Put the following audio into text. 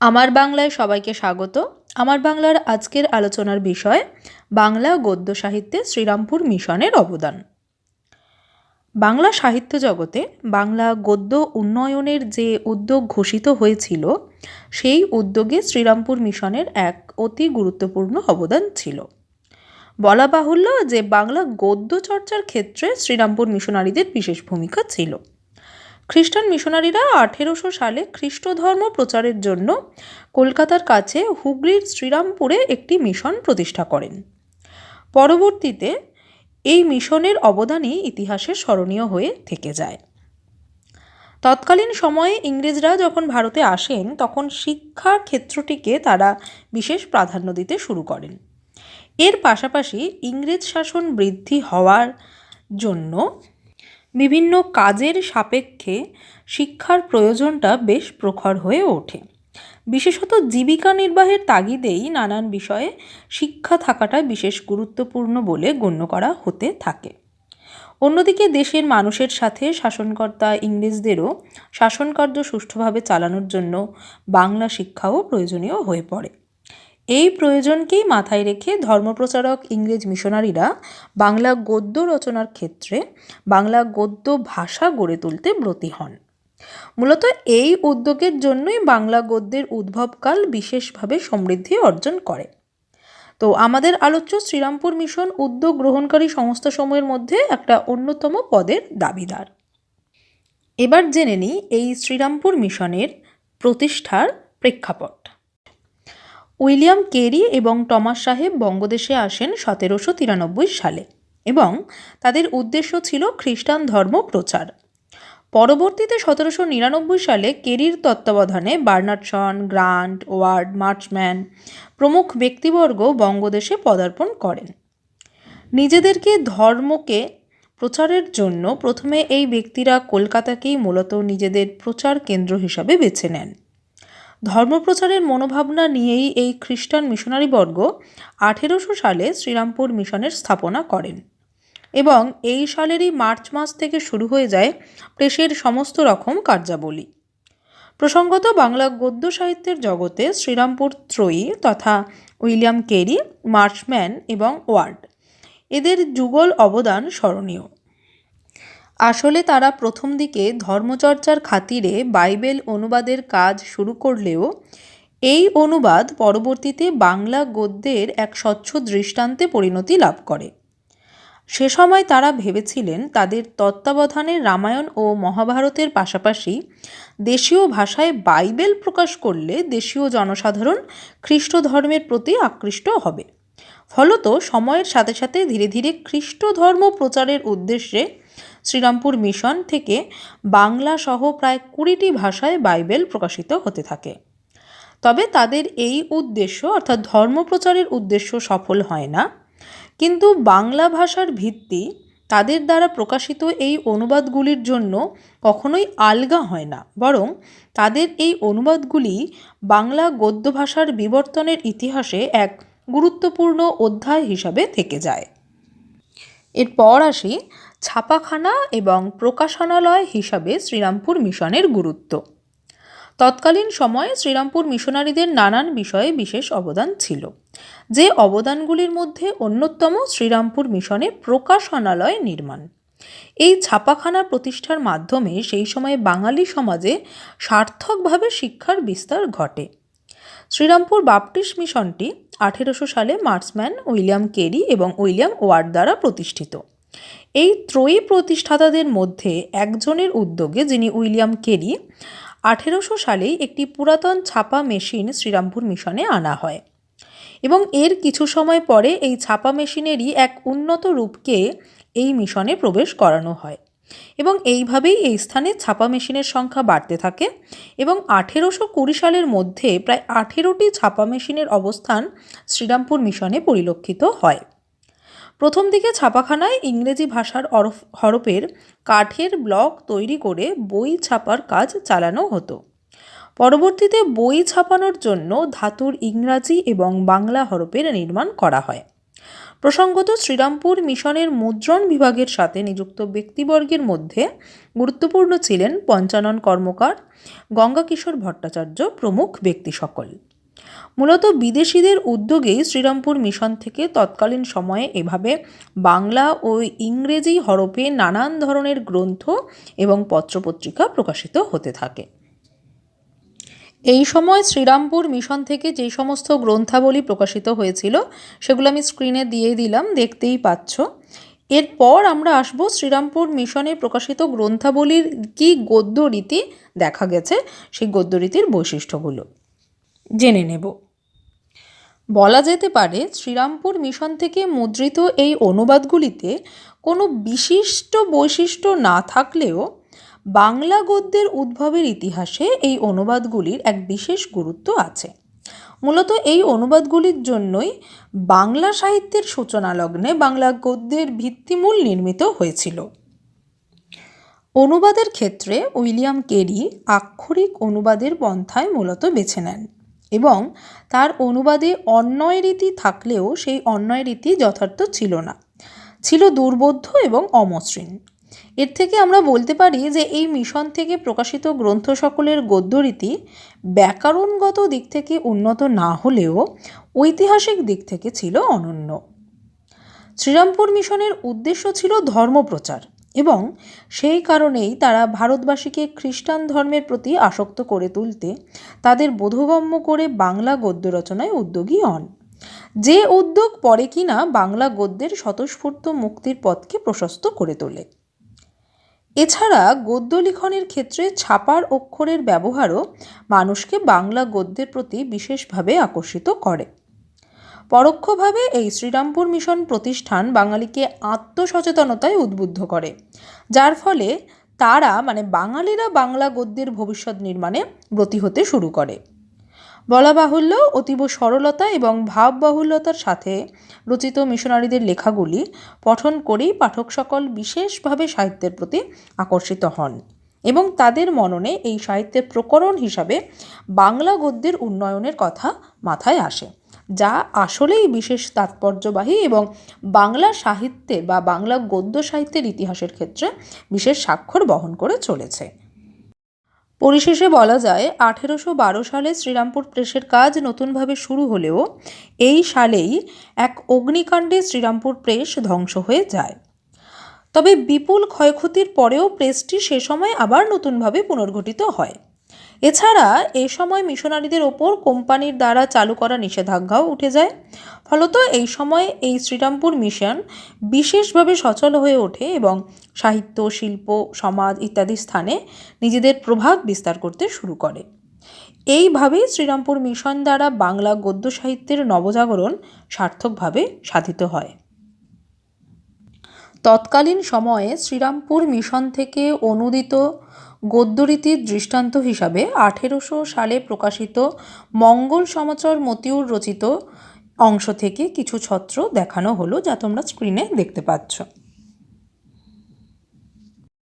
আমার বাংলায় সবাইকে স্বাগত। আমার বাংলার আজকের আলোচনার বিষয়, বাংলা গদ্য সাহিত্যে শ্রীরামপুর মিশনের অবদান। বাংলা সাহিত্য জগতে বাংলা গদ্য উন্নয়নের যে উদ্যোগ ঘোষিত হয়েছিল, সেই উদ্যোগে শ্রীরামপুর মিশনের এক অতি গুরুত্বপূর্ণ অবদান ছিল। বলা বাহুল্য যে বাংলা গদ্য চর্চার ক্ষেত্রে শ্রীরামপুর মিশনারিদের বিশেষ ভূমিকা ছিল। খ্রিস্টান মিশনারিরা আঠেরোশো সালে খ্রিস্ট ধর্ম প্রচারের জন্য কলকাতার কাছে হুগলির শ্রীরামপুরে একটি মিশন প্রতিষ্ঠা করেন। পরবর্তীতে এই মিশনের অবদানই ইতিহাসে স্মরণীয় হয়ে থেকে যায়। তৎকালীন সময়ে ইংরেজরা যখন ভারতে আসেন, তখন শিক্ষার ক্ষেত্রটিকে তারা বিশেষ প্রাধান্য দিতে শুরু করেন। এর পাশাপাশি ইংরেজ শাসন বৃদ্ধি হওয়ার জন্য বিভিন্ন কাজের সাপেক্ষে শিক্ষার প্রয়োজনটা বেশ প্রখর হয়ে ওঠে। বিশেষত জীবিকা নির্বাহের তাগিদেই নানান বিষয়ে শিক্ষা থাকাটা বিশেষ গুরুত্বপূর্ণ বলে গণ্য করা হতে থাকে। অন্যদিকে দেশের মানুষের সাথে শাসনকর্তা ইংরেজদেরও শাসনকার্য সুষ্ঠুভাবে চালানোর জন্য বাংলা শিক্ষাও প্রয়োজনীয় হয়ে পড়ে। এই প্রয়োজনকেই মাথায় রেখে ধর্মপ্রচারক ইংরেজ মিশনারিরা বাংলা গদ্য রচনার ক্ষেত্রে বাংলা গদ্য ভাষা গড়ে তুলতে ব্রতী হন। মূলত এই উদ্যোগের জন্যই বাংলা গদ্যের উদ্ভবকাল বিশেষভাবে সমৃদ্ধি অর্জন করে। তো আমাদের আলোচ্য শ্রীরামপুর মিশন উদ্যোগ গ্রহণকারী সংস্থাসমূহের মধ্যে একটা অন্যতম পদের দাবিদার। এবার জেনে নিই এই শ্রীরামপুর মিশনের প্রতিষ্ঠার প্রেক্ষাপট। উইলিয়াম কেরি এবং টমাস সাহেব বঙ্গদেশে আসেন সতেরোশো তিরানব্বই সালে এবং তাদের উদ্দেশ্য ছিল খ্রিস্টান ধর্ম প্রচার। পরবর্তীতে সতেরোশো নিরানব্বই সালে কেরির তত্ত্বাবধানে বার্নার্ডসন গ্রান্ট, ওয়ার্ড, মার্চম্যান প্রমুখ ব্যক্তিবর্গ বঙ্গদেশে পদার্পণ করেন। নিজেদেরকে ধর্মকে প্রচারের জন্য প্রথমে এই ব্যক্তিরা কলকাতাকেই মূলত নিজেদের প্রচার কেন্দ্র হিসাবে বেছে নেন। ধর্মপ্রচারের মনোভাবনা নিয়েই এই খ্রিস্টান মিশনারিবর্গ আঠেরোশো সালে শ্রীরামপুর মিশনের স্থাপনা করেন। এবং এই সালেরই মার্চ মাস থেকে শুরু হয়ে যায় প্রেসের সমস্ত রকম কার্যাবলী। প্রসঙ্গত বাংলা গদ্য সাহিত্যের জগতে শ্রীরামপুর ত্রয়ী তথা উইলিয়াম কেরি, মার্চম্যান এবং ওয়ার্ড। এদের যুগল অবদান স্মরণীয়। আসলে তারা প্রথম দিকে ধর্মচর্চার খাতিরে বাইবেল অনুবাদের কাজ শুরু করলেও এই অনুবাদ পরবর্তীতে বাংলা গদ্যের এক স্বচ্ছ দৃষ্টান্তে পরিণতি লাভ করে। সে সময় তারা ভেবেছিলেন তাদের তত্ত্বাবধানে রামায়ণ ও মহাভারতের পাশাপাশি দেশীয় ভাষায় বাইবেল প্রকাশ করলে দেশীয় জনসাধারণ খ্রিস্ট ধর্মের প্রতি আকৃষ্ট হবে। ফলত সময়ের সাথে সাথে ধীরে ধীরে খ্রিস্ট ধর্ম প্রচারের উদ্দেশ্যে শ্রীরামপুর মিশন থেকে বাংলা সহ প্রায় কুড়িটি ভাষায় বাইবেল প্রকাশিত হতে থাকে। তবে তাদের এই উদ্দেশ্য অর্থাৎ ধর্মপ্রচারের উদ্দেশ্য সফল হয় না। কিন্তু বাংলা ভাষার ভিত্তি তাদের দ্বারা প্রকাশিত এই অনুবাদগুলির জন্য কখনোই আলগা হয় না। বরং তাদের এই অনুবাদগুলি বাংলা গদ্য ভাষার বিবর্তনের ইতিহাসে এক গুরুত্বপূর্ণ অধ্যায় হিসাবে থেকে যায়। এরপর আসি ছাপাখানা এবং প্রকাশনালয় হিসাবে শ্রীরামপুর মিশনের গুরুত্ব। তৎকালীন সময়ে শ্রীরামপুর মিশনারিদের নানান বিষয়ে বিশেষ অবদান ছিল। যে অবদানগুলির মধ্যে অন্যতম শ্রীরামপুর মিশনে প্রকাশনালয় নির্মাণ। এই ছাপাখানা প্রতিষ্ঠার মাধ্যমে সেই সময়ে বাঙালি সমাজে সার্থকভাবে শিক্ষার বিস্তার ঘটে। শ্রীরামপুর বাপটিস্ট মিশনটি আঠেরোশো সালে মার্সম্যান উইলিয়াম কেরি এবং উইলিয়াম ওয়ার্ড দ্বারা প্রতিষ্ঠিত। এই ত্রয়ী প্রতিষ্ঠাতাদের মধ্যে একজনের উদ্যোগে যিনি উইলিয়াম কেরি, আঠেরোশো সালেই একটি পুরাতন ছাপা মেশিন শ্রীরামপুর মিশনে আনা হয়। এবং এর কিছু সময় পরে এই ছাপা মেশিনেরই এক উন্নত রূপকে এই মিশনে প্রবেশ করানো হয়। এবং এইভাবেই এই স্থানে ছাপা মেশিনের সংখ্যা বাড়তে থাকে এবং আঠেরোশো কুড়ি সালের মধ্যে প্রায় আঠেরোটি ছাপা মেশিনের অবস্থান শ্রীরামপুর মিশনে পরিলক্ষিত হয়। প্রথম দিকে ছাপাখানায় ইংরেজি ভাষার অরফ হরফের কাঠের ব্লক তৈরি করে বই ছাপার কাজ চালানো হতো। পরবর্তীতে বই ছাপানোর জন্য ধাতুর ইংরাজি এবং বাংলা হরফের নির্মাণ করা হয়। প্রসঙ্গত শ্রীরামপুর মিশনের মুদ্রণ বিভাগের সাথে নিযুক্ত ব্যক্তিবর্গের মধ্যে গুরুত্বপূর্ণ ছিলেন পঞ্চানন কর্মকার, গঙ্গাকিশোর ভট্টাচার্য প্রমুখ ব্যক্তি সকল। মূলত বিদেশিদের উদ্যোগেই শ্রীরামপুর মিশন থেকে তৎকালীন সময়ে এভাবে বাংলা ও ইংরেজি হরফে নানান ধরনের গ্রন্থ এবং পত্রপত্রিকা প্রকাশিত হতে থাকে। এই সময় শ্রীরামপুর মিশন থেকে যে সমস্ত গ্রন্থাবলী প্রকাশিত হয়েছিল, সেগুলো আমি স্ক্রিনে দিয়ে দিলাম, দেখতেই পাচ্ছ। এরপর আমরা আসব শ্রীরামপুর মিশনে প্রকাশিত গ্রন্থাবলীর কি গদ্য রীতি দেখা গেছে, সেই গদ্য রীতির বৈশিষ্ট্যগুলো। জেনে নেব। বলা যেতে পারে, শ্রীরামপুর মিশন থেকে মুদ্রিত এই অনুবাদগুলিতে কোনো বিশিষ্ট বৈশিষ্ট্য না থাকলেও বাংলা গদ্যের উদ্ভবের ইতিহাসে এই অনুবাদগুলির এক বিশেষ গুরুত্ব আছে। মূলত এই অনুবাদগুলির জন্যই বাংলা সাহিত্যের সূচনা লগ্নে বাংলা গদ্যের ভিত্তিমূল নির্মিত হয়েছিল। অনুবাদের ক্ষেত্রে উইলিয়াম কেরি আক্ষরিক অনুবাদের পন্থায় মূলত বেছে নেন। এবং তার অনুবাদে অন্যয় রীতি থাকলেও সেই অন্যয় রীতি যথার্থ ছিল না। ছিল দুর্বোধ্য এবং অমসৃণ। এর থেকে আমরা বলতে পারি যে এই মিশন থেকে প্রকাশিত গ্রন্থ সকলের গদ্যরীতি ব্যাকরণগত দিক থেকে উন্নত না হলেও ঐতিহাসিক দিক থেকে ছিল অনন্য। শ্রীরামপুর মিশনের উদ্দেশ্য ছিল ধর্মপ্রচার। এবং সেই কারণেই তারা ভারতবাসীকে খ্রিস্টান ধর্মের প্রতি আসক্ত করে তুলতে তাদের বোধগম্য করে বাংলা গদ্য রচনায় উদ্যোগী হন। যে উদ্যোগ পরে কিনা বাংলা গদ্যের স্বতঃস্ফূর্ত মুক্তির পথকে প্রশস্ত করে তোলে। এছাড়া গদ্য লিখনের ক্ষেত্রে ছাপার অক্ষরের ব্যবহারও মানুষকে বাংলা গদ্যের প্রতি বিশেষভাবে আকর্ষিত করে। পরোক্ষভাবে এই শ্রীরামপুর মিশন প্রতিষ্ঠান বাঙালিকে আত্মসচেতনতায় উদ্বুদ্ধ করে। যার ফলে তারা মানে বাঙালিরা বাংলা গদ্যের ভবিষ্যৎ নির্মাণে ব্রতী হতে শুরু করে। বলা বাহুল্য, অতীব সরলতা এবং ভাববাহুল্যতার সাথে রচিত মিশনারিদের লেখাগুলি পঠন করেই পাঠক সকল বিশেষভাবে সাহিত্যের প্রতি আকর্ষিত হন এবং তাদের মননে এই সাহিত্যের প্রকরণ হিসাবে বাংলা গদ্যের উন্নয়নের কথা মাথায় আসে। যা আসলেই বিশেষ তাৎপর্যবাহী এবং বাংলা সাহিত্যে বা বাংলা গদ্য সাহিত্যের ইতিহাসের ক্ষেত্রে বিশেষ স্বাক্ষর বহন করে চলেছে। পরিশেষে বলা যায়, আঠেরোশো বারো সালে শ্রীরামপুর প্রেসের কাজ নতুনভাবে শুরু হলেও এই সালেই এক অগ্নিকাণ্ডে শ্রীরামপুর প্রেস ধ্বংস হয়ে যায়। তবে বিপুল ক্ষয়ক্ষতির পরেও প্রেসটি সে সময় আবার নতুনভাবে পুনর্গঠিত হয়। এছাড়া এ সময় মিশনারিদের ওপর কোম্পানির দ্বারা চালু করা নিষেধাজ্ঞাও উঠে যায়। ফলত এই সময় এই শ্রীরামপুর মিশন বিশেষভাবে সচল হয়ে ওঠে এবং সাহিত্য, শিল্প, সমাজ ইত্যাদি স্থানে নিজেদের প্রভাব বিস্তার করতে শুরু করে। এইভাবেই শ্রীরামপুর মিশন দ্বারা বাংলা গদ্য সাহিত্যের নবজাগরণ সার্থকভাবে সাধিত হয়। তৎকালীন সময়ে শ্রীরামপুর মিশন থেকে অনুদিত গদ্যরীতির দৃষ্টান্ত হিসাবে আঠেরোশো সালে প্রকাশিত মঙ্গল সমাচার মতিউর রচিত অংশ থেকে কিছু ছত্র দেখানো হলো যা তোমরা স্ক্রিনে দেখতে পাচ্ছ।